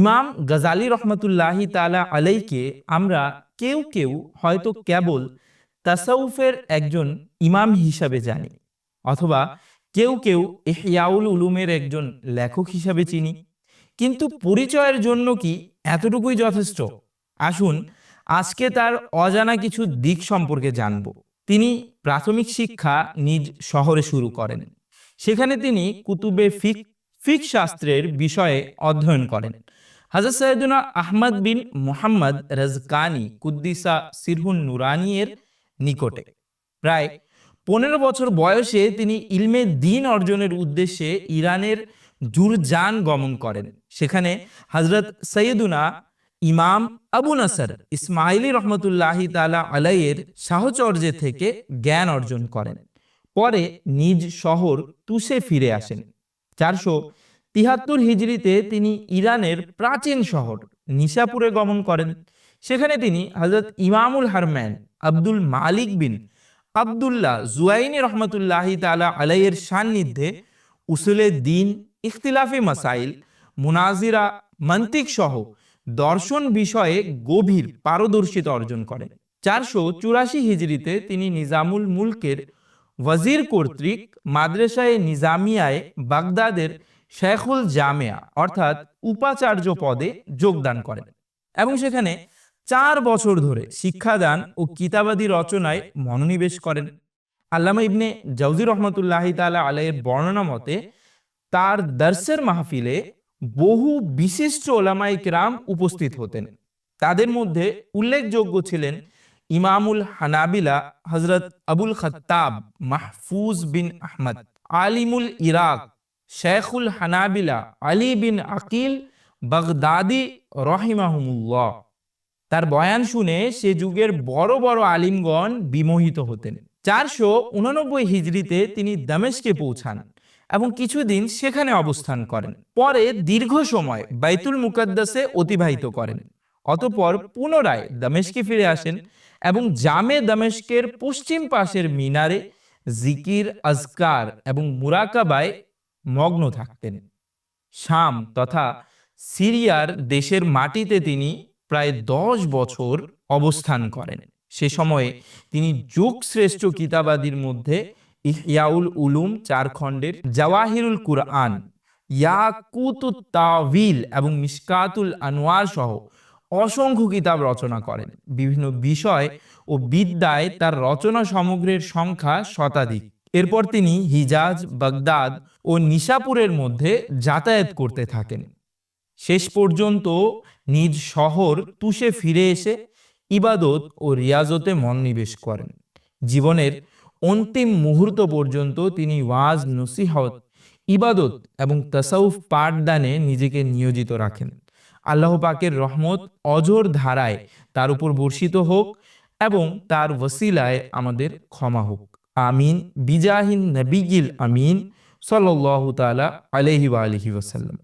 ইমাম গজালি রহমতুল্লাহি তালা আলাইকে আমরা কেউ কেউ হয়তো কেবল তাসাউফের একজন ইমাম হিসাবে জানি, অথবা কেউ কেউ ইহয়াউল উলুমের একজন লেখক হিসাবে চিনি। কিন্তু পরিচয়ের জন্য কি এতটুকুই যথেষ্ট? আসুন আজকে তার অজানা কিছু দিক সম্পর্কে জানব। তিনি প্রাথমিক শিক্ষা নিজ শহরে শুরু করেন। সেখানে তিনি কুতুবে ফিক ফিক শাস্ত্রের বিষয়ে অধ্যয়ন করেন। হাজর সৈয়দুনা আহমদ বিন মোহাম্মদ রাজকানি কুদ্দিসা সিরহুন নুরানিয়ের নিকটে। প্রায় পনেরো বছর বয়সে তিনি ইলমে দিন অর্জনের উদ্দেশ্যে ইরানের জুরজান গমন করেন। সেখানে হজরত সৈয়দুনা ইমাম আবু নাসর ইসমাইলি রহমতুল্লাহি তালা আলাইয়ের সাহচর্যে থেকে জ্ঞান অর্জন করেন। পরে নিজ শহর তুষে ফিরে আসেন। চারশো তিহাত্তর হিজড়িতে তিনি ইরানের প্রাচীন শহর নিশাপুরে গমন করেন। সেখানে তিনি হজরত ইমামুল হারম্যান আব্দুল মালিক বিন আবদুল্লাহ জুয়াইনি রহমতুল্লাহি তালা আলাইয়ের সান্নিধ্যে উসুলে দিন ইখতিলাফি মাসাইল, মুনাজিরা, মন্তিক সহ দর্শন বিষয়ে গভীর পারদর্শিতা অর্জন করেন। চারশো চুরাশি হিজড়িতে তিনি নিজামুল মুলকের ওয়াজির কর্তৃক মাদ্রাসায় নিজামিয়ায় বাগদাদের শেখুল জামিয়া, অর্থাৎ উপাচার্য পদে যোগদান করেন এবং সেখানে চার বছর ধরে শিক্ষাদান ও কিতাবাদি রচনায় মনোনিবেশ করেন। আল্লামা ইবনে জাউজি রহমতুল্লাহি তালা আলাইয়ের বর্ণনা মতে, তার দর্শের মাহফিলে বহু বিশিষ্ট ওলামাই কেরাম উপস্থিত হতেন। তাদের মধ্যে উল্লেখযোগ্য ছিলেন ইমামুল হানাবিলা হজরত আবুল খত্তাব মাহফুজ বিন আহমদ, আলিমুল ইরাক শেখুল হানাবিলা আলী বিন আকিল বাগদাদি রহিমাহুমুল্লাহ। তার বয়ান শুনে সে যুগের বড় বড় আলিমগণ বিমোহিত হতেন। চারশো উনানব্বই হিজড়িতে তিনি দামেশকে পৌঁছান এবং কিছুদিন সেখানে অবস্থান করেন। পরে দীর্ঘ সময় বাইতুল মুকাদ্দাসে অতিবাহিত করেন। অতপর পুনরায় দামেশকে ফিরে আসেন এবং জামে দামেশকের পশ্চিম পাশের মিনারে জিকির, আজকার এবং মুরাকাবায় মগ্ন থাকতেন। শাম তথা সিরিয়ার দেশের মাটিতে তিনি প্রায় দশ বছর অবস্থান করেন। সে সময়ে তিনি যুগশ্রেষ্ঠ কিতাবাদির মধ্যে ইহয়াউল উলুম চার খণ্ডের জাওয়াহিরুল কুরআন ইয়াকুতুত তাওয়িল এবং মিশকাতুল আনোয়ার সহ অসংখ্য কিতাব রচনা করেন। বিভিন্ন বিষয় ও বিদ্যায় তার রচনা সমগ্রের সংখ্যা শতাধিক। এরপর তিনি হিজাজ, বাগদাদ ও নিশাপুরের মধ্যে যাতায়াত করতে থাকেন। শেষ পর্যন্ত নিজ শহর তুষে ফিরে এসে ইবাদত ও রিয়াজতে মনোনিবেশ করেন। জীবনের অন্তিম মুহূর্ত পর্যন্ত তিনি ওয়াজ, নসিহত, ইবাদত এবং তাসাউফ পাঠদানে নিজেকে নিয়োজিত রাখেন। আল্লাহ পাকের রহমত অজর ধারায় তার উপর বর্ষিত হোক এবং তার ওসিলায় আমাদের ক্ষমা হোক। Amin. Bicahin nebigil amin sallallahu teala aleyhi ve aleyhi ve.